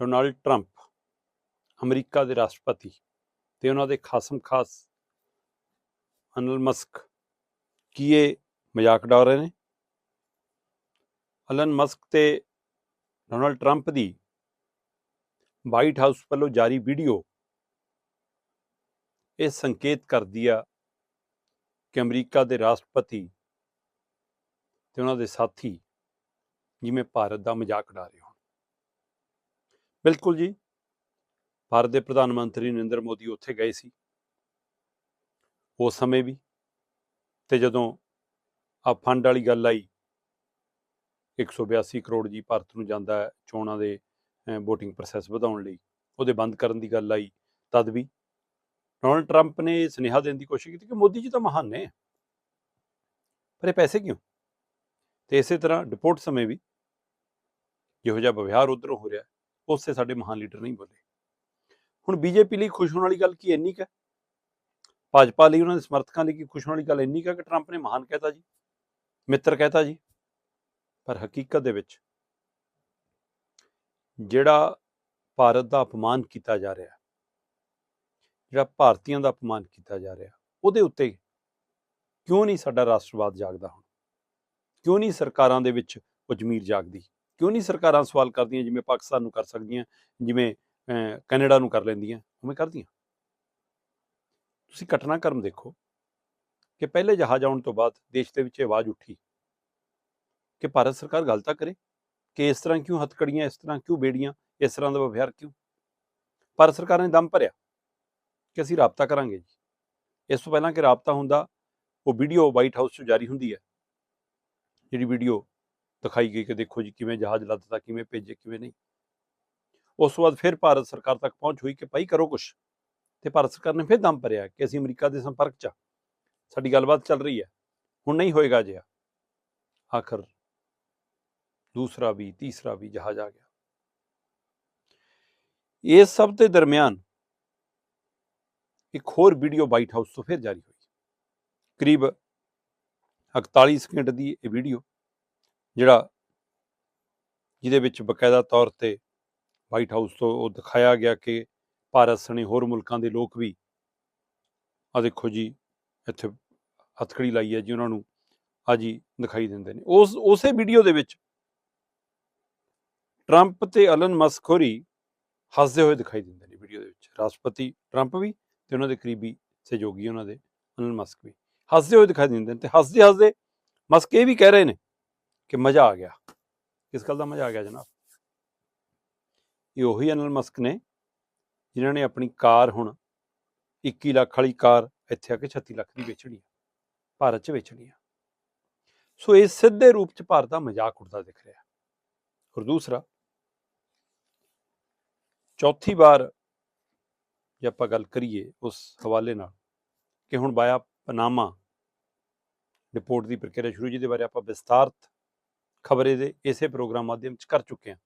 Donald Trump, America ਦੇ ਰਾਸ਼ਟਰਪਤੀ ਤੇ ਉਹਨਾਂ ਦੇ ਖਾਸਮ ਖਾਸ ਅਨਲ ਮਸਕ ਕੀ ਇਹ ਮਜ਼ਾਕ ਉਡਾ ਰਹੇ ਨੇ? ਅਲਨ ਮਸਕ ਤੇ ਡੋਨਾਲਡ ਟਰੰਪ ਦੀ ਵਾਈਟ ਹਾਊਸ ਵੱਲੋਂ ਜਾਰੀ ਵੀਡੀਓ ਇਹ ਸੰਕੇਤ ਕਰਦੀ ਆ ਕਿ ਅਮਰੀਕਾ ਦੇ ਰਾਸ਼ਟਰਪਤੀ ਤੇ ਉਹਨਾਂ ਦੇ ਸਾਥੀ ਜਿਵੇਂ ਭਾਰਤ ਦਾ ਮਜ਼ਾਕ ਉਡਾ ਰਹੇ ਹੋਣ। ਬਿਲਕੁਲ ਜੀ। ਭਾਰਤ ਦੇ ਪ੍ਰਧਾਨ ਮੰਤਰੀ ਨਰਿੰਦਰ ਮੋਦੀ ਉੱਥੇ ਗਏ ਸੀ। ਉਸ ਸਮੇਂ ਵੀ ਤੇ ਜਦੋਂ ਆ ਫੰਡ ਵਾਲੀ ਗੱਲ ਆਈ 182 ਕਰੋੜ ਜੀ ਭਾਰਤ ਨੂੰ ਜਾਂਦਾ ਹੈ ਚੋਣਾਂ ਦੇ VOTING ਪ੍ਰੋਸੈਸ ਵਧਾਉਣ ਲਈ, ਉਹਦੇ ਬੰਦ ਕਰਨ ਦੀ ਗੱਲ ਆਈ, ਤਦ ਵੀ ਡੋਨਲਡ ਟਰੰਪ ਨੇ ਇਹ ਸੁਨੇਹਾ ਦੇਣ ਦੀ ਕੋਸ਼ਿਸ਼ ਕੀਤੀ ਕਿ ਮੋਦੀ ਜੀ ਤਾਂ ਮਹਾਨ ਨੇ। ਪਰ ਇਹ ਪੈਸੇ ਕਿਉਂ? ਤੇ ਇਸੇ ਤਰ੍ਹਾਂ ਡਿਪੋਰਟ ਸਮੇਂ ਵੀ ਜਿਹੋ ਜਿਹਾ ਵਿਵਹਾਰ ਉਧਰੋਂ ਹੋ ਰਿਹਾ ਉਸੇ ਸਾਡੇ ਮਹਾਨ ਲੀਡਰ ਨਹੀਂ ਬੋਲੇ। ਹੁਣ ਬੀਜੇਪੀ ਲਈ ਖੁਸ਼ ਹੋਣ ਵਾਲੀ ਗੱਲ ਕੀ ਇੰਨੀ ਕੁ ਹੈ? ਭਾਜਪਾ ਲਈ ਉਹਨਾਂ ਦੇ ਸਮਰਥਕਾਂ ਲਈ ਕੀ ਖੁਸ਼ ਹੋਣ ਵਾਲੀ ਗੱਲ ਇੰਨੀ ਕੁ ਹੈ ਕਿ ਟਰੰਪ ਨੇ ਮਹਾਨ ਕਹਿਤਾ ਜੀ, ਮਿੱਤਰ ਕਹਿਤਾ ਜੀ? ਪਰ ਹਕੀਕਤ ਦੇ ਵਿੱਚ ਜਿਹੜਾ ਭਾਰਤ ਦਾ ਅਪਮਾਨ ਕੀਤਾ ਜਾ ਰਿਹਾ, ਜਿਹੜਾ ਭਾਰਤੀਆਂ ਦਾ ਅਪਮਾਨ ਕੀਤਾ ਜਾ ਰਿਹਾ, ਉਹਦੇ ਉੱਤੇ ਕਿਉਂ ਨਹੀਂ ਸਾਡਾ ਰਾਸ਼ਟਰਵਾਦ ਜਾਗਦਾ ਹੁਣ? ਕਿਉਂ ਨਹੀਂ ਸਰਕਾਰਾਂ ਦੇ ਵਿੱਚ ਉਹ ਜ਼ਮੀਰ ਜਾਗਦੀ? ਕਿਉਂ ਨਹੀਂ ਸਰਕਾਰਾਂ ਸਵਾਲ ਕਰਦੀਆਂ ਜਿਵੇਂ ਪਾਕਿਸਤਾਨ ਨੂੰ ਕਰ ਸਕਦੀਆਂ, ਜਿਵੇਂ ਕੈਨੇਡਾ ਨੂੰ ਕਰ ਲੈਂਦੀਆਂ, ਉਵੇਂ ਕਰਦੀਆਂ? ਤੁਸੀਂ ਘਟਨਾਕ੍ਰਮ ਦੇਖੋ ਕਿ ਪਹਿਲੇ ਜਹਾਜ਼ ਆਉਣ ਤੋਂ ਬਾਅਦ ਦੇਸ਼ ਦੇ ਵਿੱਚ ਆਵਾਜ਼ ਉੱਠੀ ਕਿ ਭਾਰਤ ਸਰਕਾਰ ਗੱਲ ਤਾਂ ਕਰੇ ਕਿ ਇਸ ਤਰ੍ਹਾਂ ਕਿਉਂ ਹੱਥਕੜੀਆਂ, ਇਸ ਤਰ੍ਹਾਂ ਕਿਉਂ ਬੇੜੀਆਂ, ਇਸ ਤਰ੍ਹਾਂ ਦਾ ਵਿਵਹਾਰ ਕਿਉਂ? ਭਾਰਤ ਸਰਕਾਰ ਨੇ ਦਮ ਭਰਿਆ ਕਿ ਅਸੀਂ ਰਾਬਤਾ ਕਰਾਂਗੇ ਜੀ। ਇਸ ਤੋਂ ਪਹਿਲਾਂ ਕਿ ਰਾਬਤਾ ਹੁੰਦਾ, ਉਹ ਵੀਡੀਓ ਵਾਈਟ ਹਾਊਸ 'ਚ ਜਾਰੀ ਹੁੰਦੀ ਹੈ। ਜਿਹੜੀ ਵੀਡੀਓ ਦਿਖਾਈ ਗਈ ਕਿ ਦੇਖੋ ਜੀ ਕਿਵੇਂ ਜਹਾਜ਼ ਲੱਦਦਾ, ਕਿਵੇਂ ਭੇਜੇ, ਕਿਵੇਂ ਨਹੀਂ। ਉਸ ਤੋਂ ਬਾਅਦ ਫਿਰ ਭਾਰਤ ਸਰਕਾਰ ਤੱਕ ਪਹੁੰਚ ਹੋਈ ਕਿ ਭਾਈ ਕਰੋ ਕੁਛ। ਤੇ ਭਾਰਤ ਸਰਕਾਰ ਨੇ ਫਿਰ ਦਮ ਭਰਿਆ ਕਿ ਅਸੀਂ ਅਮਰੀਕਾ ਦੇ ਸੰਪਰਕ 'ਚ ਸਾਡੀ ਗੱਲਬਾਤ ਚੱਲ ਰਹੀ ਹੈ। ਹੁਣ ਨਹੀਂ ਹੋਏਗਾ ਜਿਆ ਆਖਰ ਦੂਸਰਾ ਵੀ, ਤੀਸਰਾ ਵੀ ਜਹਾਜ਼ ਆ ਗਿਆ। ਇਸ ਸਭ ਦੇ ਦਰਮਿਆਨ ਇੱਕ ਹੋਰ ਵੀਡੀਓ ਵਾਈਟ ਹਾਊਸ ਤੋਂ ਫਿਰ ਜਾਰੀ ਹੋਈ। ਕਰੀਬ 41 ਸਕਿੰਟ ਦੀ ਇਹ ਵੀਡੀਓ ਜਿਹੜਾ ਜਿਹਦੇ ਵਿੱਚ ਬਕਾਇਦਾ ਤੌਰ ਤੇ ਵਾਈਟ ਹਾਊਸ ਤੋਂ ਉਹ ਦਿਖਾਇਆ ਗਿਆ ਕਿ ਭਾਰਤ ਸਣੇ ਹੋਰ ਮੁਲਕਾਂ ਦੇ ਲੋਕ ਵੀ ਆ ਦੇਖੋ ਜੀ, ਇੱਥੇ ਹੱਥਕੜੀ ਲਾਈ ਹੈ ਜੀ, ਉਹਨਾਂ ਨੂੰ ਆ ਜੀ ਦਿਖਾਈ ਦਿੰਦੇ ਨੇ। ਉਸ, ਉਸੇ ਵੀਡੀਓ ਦੇ ਵਿੱਚ ਟਰੰਪ ਤੇ ਅਲਨ ਮਸਕ ਹੋਰੀ ਹੱਸਦੇ ਹੋਏ ਦਿਖਾਈ ਦਿੰਦੇ ਨੇ ਵੀਡੀਓ ਦੇ ਵਿੱਚ। ਰਾਸ਼ਟਰਪਤੀ ਟਰੰਪ ਵੀ ਤੇ ਉਹਨਾਂ ਦੇ ਕਰੀਬੀ ਸਹਿਯੋਗੀ ਉਹਨਾਂ ਦੇ ਅਲਨ ਮਸਕ ਵੀ। ਹੱਸਦੇ ਹੋਏ ਦਿਖਾਈ ਦਿੰਦੇ ਨੇ ਤੇ ਹੱਸਦੇ ਹੱਸਦੇ ਮਸਕ ਇਹ ਵੀ ਕਹਿ ਰਹੇ ਨੇ ਕਿ ਮਜ਼ਾ ਆ ਗਿਆ। ਕਿਸ ਗੱਲ ਦਾ ਮਜ਼ਾ ਆ ਗਿਆ ਜਨਾਬ। ਇਹ ਉਹੀ ਅਨਲ ਮਸਕ ਨੇ, ਜਿਨ੍ਹਾਂ ਨੇ ਆਪਣੀ ਕਾਰ ਹੁਣ 21 ਲੱਖ ਵਾਲੀ ਕਾਰ ਇੱਥੇ ਆ ਕੇ 36 ਲੱਖ ਦੀ ਵੇਚਣੀ ਆ, ਭਾਰਤ 'ਚ ਵੇਚਣੀ ਆ। ਸੋ ਇਹ ਸਿੱਧੇ ਰੂਪ 'ਚ ਭਾਰਤ ਦਾ ਮਜ਼ਾਕ ਉਡਦਾ ਦਿਖ ਰਿਹਾ। ਔਰ ਦੂਸਰਾ, ਚੌਥੀ ਵਾਰ ਜੇ ਆਪਾਂ ਗੱਲ ਕਰੀਏ ਉਸ ਹਵਾਲੇ ਨਾਲ ਕਿ ਹੁਣ ਬਾਇਆ ਪਨਾਮਾ ਰਿਪੋਰਟ ਦੀ ਪ੍ਰਕਿਰਿਆ ਸ਼ੁਰੂ ਜਿਹਦੇ ਬਾਰੇ ਆਪਾਂ ਵਿਸਤਾਰਤ ਖਬਰੇ ਦੇ ਇਸੇ ਪ੍ਰੋਗਰਾਮ ਮਾਧਿਅਮ 'ਚ ਕਰ ਚੁੱਕੇ ਹਾਂ।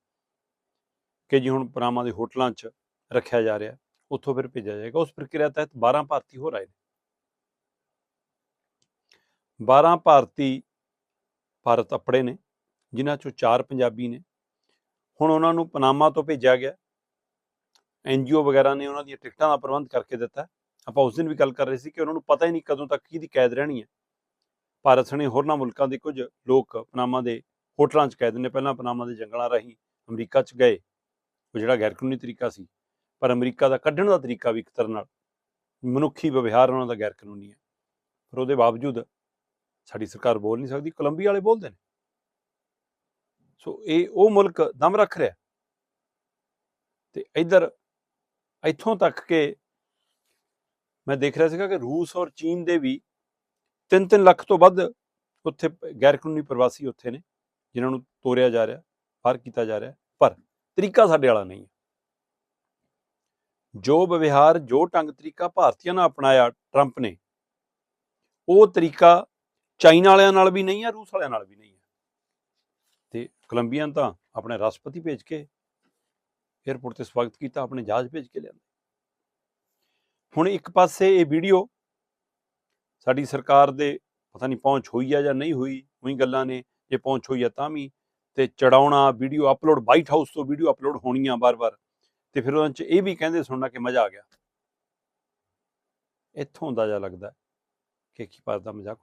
ਕਿ ਜੀ ਹੁਣ ਪਨਾਮਾ ਦੇ ਹੋਟਲਾਂ 'ਚ ਰੱਖਿਆ ਜਾ ਰਿਹਾ, ਉੱਥੋਂ ਫਿਰ ਭੇਜਿਆ ਜਾਏਗਾ। ਉਸ ਪ੍ਰਕਿਰਿਆ ਤਹਿਤ 12 ਭਾਰਤੀ ਹੋਰ ਆਏ ਨੇ। 12 ਭਾਰਤੀ ਭਾਰਤ ਅਪੜੇ ਨੇ, ਜਿਨ੍ਹਾਂ ਚੋਂ 4 ਪੰਜਾਬੀ ਨੇ। ਹੁਣ ਉਹਨਾਂ ਨੂੰ ਪਨਾਮਾ ਤੋਂ ਭੇਜਿਆ ਗਿਆ। ਐਨਜੀਓ ਵਗੈਰਾ ਨੇ ਉਹਨਾਂ ਦੀਆਂ ਟਿਕਟਾਂ ਦਾ ਪ੍ਰਬੰਧ ਕਰਕੇ ਦਿੱਤਾ। ਆਪਾਂ ਉਸ ਦਿਨ ਵੀ ਗੱਲ ਕਰ ਰਹੇ ਸੀ ਕਿ ਉਹਨਾਂ ਨੂੰ ਪਤਾ ਹੀ ਨਹੀਂ ਕਦੋਂ ਤੱਕ ਕਿਹਦੀ ਕੈਦ ਰਹਿਣੀ ਹੈ। ਭਾਰਤ ਸਣੇ ਹੋਰਨਾਂ ਮੁਲਕਾਂ ਦੇ ਕੁਝ ਲੋਕ ਪਨਾਮਾ ਦੇ ਹੋਟਲਾਂ 'ਚ ਕੈਦ ਨੇ ਪਹਿਲਾਂ ਪਨਾਮਾ ਦੇ ਜੰਗਲਾਂ ਰਾਹੀਂ ਅਮਰੀਕਾ 'ਚ ਗਏ। ਉਹ ਜਿਹੜਾ ਗੈਰ ਕਾਨੂੰਨੀ ਤਰੀਕਾ ਸੀ, ਪਰ ਅਮਰੀਕਾ ਦਾ ਕੱਢਣ ਦਾ ਤਰੀਕਾ ਵੀ ਇੱਕ ਤਰ੍ਹਾਂ ਨਾਲ ਮਨੁੱਖੀ ਵਿਵਹਾਰ ਉਹਨਾਂ ਦਾ ਗੈਰ ਕਾਨੂੰਨੀ ਹੈ। ਪਰ ਉਹਦੇ ਬਾਵਜੂਦ ਸਾਡੀ ਸਰਕਾਰ ਬੋਲ ਨਹੀਂ ਸਕਦੀ, ਕੋਲੰਬੀਆ ਵਾਲੇ ਬੋਲਦੇ ਨੇ। ਸੋ ਇਹ ਉਹ ਮੁਲਕ ਦਮ ਰੱਖ ਰਿਹਾ। ਤੇ ਇਧਰ ਇੱਥੋਂ ਤੱਕ ਕਿ ਮੈਂ ਦੇਖ ਰਿਹਾ ਸੀਗਾ ਕਿ ਰੂਸ ਔਰ ਚੀਨ ਦੇ ਵੀ 3-3 ਲੱਖ ਤੋਂ ਵੱਧ ਉੱਥੇ ਗੈਰ ਕਾਨੂੰਨੀ ਪ੍ਰਵਾਸੀ ਉੱਥੇ ਨੇ। ਜਿਨ੍ਹਾਂ ਨੂੰ ਤੋਰਿਆ ਜਾ ਰਿਹਾ ਬਾਹਰ ਕੀਤਾ ਜਾ ਰਿਹਾ, ਪਰ ਤਰੀਕਾ ਸਾਡੇ ਵਾਲਾ ਨਹੀਂ ਹੈ। ਜੋ ਵਿਵਹਾਰ, ਜੋ ਢੰਗ ਤਰੀਕਾ ਭਾਰਤੀਆਂ ਨੇ ਅਪਣਾਇਆ ਟਰੰਪ ਨੇ, ਉਹ ਤਰੀਕਾ ਚਾਈਨਾ ਵਾਲਿਆਂ ਨਾਲ ਵੀ ਨਹੀਂ ਹੈ, ਰੂਸ ਵਾਲਿਆਂ ਨਾਲ ਵੀ ਨਹੀਂ ਹੈ। ਤੇ ਕੋਲੰਬੀਅਨ ਤਾਂ ਆਪਣੇ ਰਾਸ਼ਟਰਪਤੀ ਭੇਜ ਕੇ 에ਅਰਪੋਰਟ ਤੇ ਸਵਾਗਤ ਕੀਤਾ, ਆਪਣੇ ਜਹਾਜ਼ ਭੇਜ ਕੇ ਲਿਆਂਦੇ। ਹੁਣ ਇੱਕ ਪਾਸੇ ਇਹ ਵੀਡੀਓ ਸਾਡੀ ਸਰਕਾਰ ਦੇ ਪਤਾ ਨਹੀਂ ਪਹੁੰਚ ਹੋਈ ਆ ਜਾਂ ਨਹੀਂ ਹੋਈ, ਉਹੀ ਗੱਲਾਂ ਨੇ ਜੇ ਪਹੁੰਚ ਹੋਈ ਹੈ ਤਾਂ ਵੀ, ਤੇ ਚੜਾਉਣਾ ਵੀਡੀਓ ਅਪਲੋਡ ਵਾਈਟ ਹਾਊਸ ਤੋਂ ਵੀਡੀਓ ਅਪਲੋਡ ਹੋਣੀਆਂ ਬਾਰ-ਬਾਰ ਤੇ ਫਿਰ ਉਹਨਾਂ 'ਚ ਇਹ ਵੀ ਕਹਿੰਦੇ ਸੁਣਨਾ ਕਿ ਮਜ਼ਾ ਆ ਗਿਆ। ਇੱਥੋਂ ਅੰਦਾਜ਼ਾ ਲੱਗਦਾ ਕਿ ਕੀ ਭਾਰਤ ਦਾ ਮਜ਼ਾਕ